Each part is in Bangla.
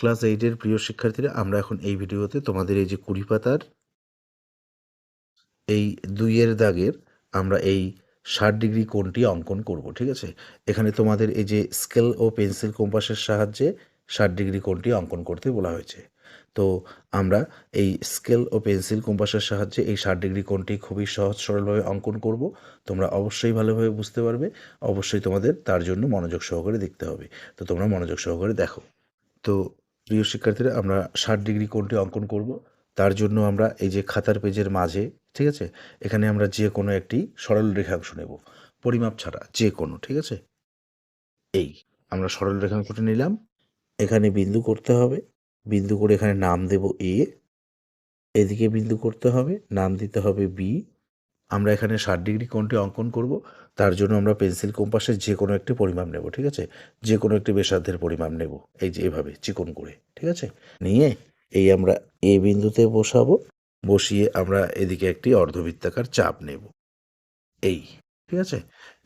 ক্লাস এইটের প্রিয় শিক্ষার্থীরা, আমরা এখন এই ভিডিওতে তোমাদের এই যে কুড়ি পাতার এই দুইয়ের দাগের আমরা এই ষাট ডিগ্রি কোণটি অঙ্কন করব, ঠিক আছে? এখানে তোমাদের এই যে স্কেল ও পেন্সিল কম্পাসের সাহায্যে ষাট ডিগ্রি কোণটি অঙ্কন করতে বলা হয়েছে। তো আমরা এই স্কেল ও পেন্সিল কম্পাসের সাহায্যে এই ষাট ডিগ্রি কোণটি খুবই সহজ সরলভাবে অঙ্কন করব। তোমরা অবশ্যই ভালোভাবে বুঝতে পারবে, অবশ্যই তোমাদের তার জন্য মনোযোগ সহকারে দেখতে হবে। তো তোমরা মনোযোগ সহকারে দেখো। তো প্রিয় শিক্ষার্থীরা, আমরা ষাট ডিগ্রি কোণটি অঙ্কন করব। তার জন্য আমরা এই যে খাতার পেজের মাঝে, ঠিক আছে? এখানে আমরা যে কোনো একটি সরল রেখাংশ নেব। পরিমাপ ছাড়া যে কোনো, ঠিক আছে? এই, আমরা সরল রেখাংশটি নিলাম। এখানে বিন্দু করতে হবে। বিন্দু করে এখানে নাম দেব এ এদিকে বিন্দু করতে হবে। নাম দিতে হবে বি আমরা এখানে ষাট ডিগ্রি কোণটি অঙ্কন করব, তার জন্য আমরা পেন্সিল কম্পাসের যে কোনো একটি পরিমাপ নেব, ঠিক আছে? যে কোনো একটি ব্যাসার্ধের পরিমাপ নেব, এই যে এভাবে, চিকন করে, ঠিক আছে? নিয়ে এই আমরা এ বিন্দুতে বসাবো, বসিয়ে আমরা এদিকে একটি অর্ধবৃত্তাকার চাপ নেব, এই, ঠিক আছে?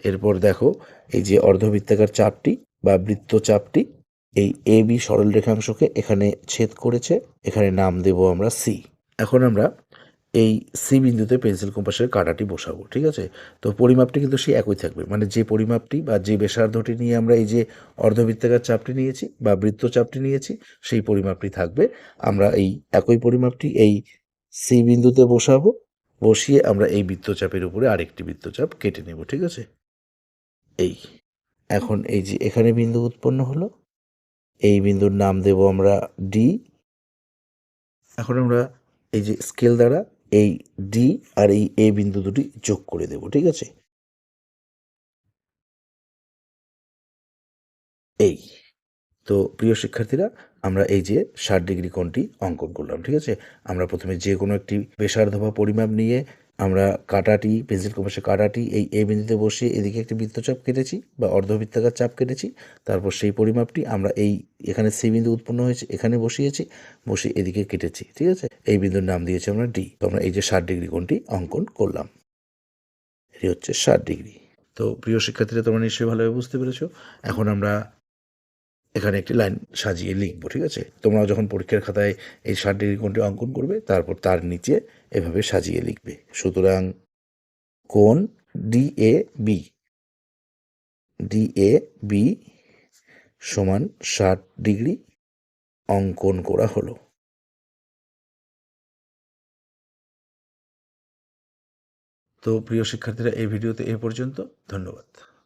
এরপর দেখো, এই যে অর্ধবৃত্তাকার চাপটি বা বৃত্ত চাপটি, এই এ বি সরল রেখাংশকে এখানে ছেদ করেছে, এখানে নাম দেব আমরা সি। এখন আমরা এই সি বিন্দুতে পেন্সিল কম্পাসের কাঁটাটি বসাবো, ঠিক আছে? তো পরিমাপটি কিন্তু সেই একই থাকবে। মানে যে পরিমাপটি বা যে বেসার্ধটি নিয়ে আমরা এই যে অর্ধবৃত্তাকার চাপটি নিয়েছি বা বৃত্তচাপটি নিয়েছি, সেই পরিমাপটি থাকবে। আমরা এই একই পরিমাপটি এই সি বিন্দুতে বসাবো, বসিয়ে আমরা এই বৃত্তচাপের উপরে আরেকটি বৃত্তচাপ কেটে নেব, ঠিক আছে? এই, এখন এই যে এখানে বিন্দু উৎপন্ন হলো, এই বিন্দুর নাম দেব আমরা ডি এখন আমরা এই যে স্কেল দ্বারা এই ডি আর এই এ বিন্দু দুটি যোগ করে দেব, ঠিক আছে? এই। তো প্রিয় শিক্ষার্থীরা, আমরা এই যে ষাট ডিগ্রি কোণটি অঙ্কন করলাম, ঠিক আছে? আমরা প্রথমে যে কোনো একটি বেসার্ধ বা পরিমাপ নিয়ে আমরা কাটাটি, পেন্সিল কম্পাসে কাটাটি, এই এ বিন্দুতে বসিয়ে এদিকে একটি বৃত্তচাপ কেটেছি বা অর্ধবৃত্তাকার চাপ কেটেছি। তারপর সেই পরিমাপটি আমরা এই এখানে সি বিন্দু উৎপন্ন হয়েছে, এখানে বসিয়েছি বসে এদিকে কেটেছি, ঠিক আছে? এই বিন্দুর নাম দিয়েছি আমরা ডি তো আমরা এই যে ষাট ডিগ্রি কোণটি অঙ্কন করলাম। এটি হচ্ছে ষাট ডিগ্রি। তো প্রিয় শিক্ষার্থীরা, তোমরা নিশ্চয়ই ভালোভাবে বুঝতে পেরেছ। এখন আমরা এখানে একটি লাইন সাজিয়ে লিখব, ঠিক আছে? তোমরা যখন পরীক্ষার খাতায় এই ষাট ডিগ্রি কোণটি অঙ্কন করবে, তারপর তার নিচে এভাবে সাজিয়ে লিখবে। সুতরাং কোণ D A B, D A B সমান ষাট ডিগ্রি অঙ্কন করা হলো। তো প্রিয় শিক্ষার্থীরা, এই ভিডিওতে এ পর্যন্ত। ধন্যবাদ।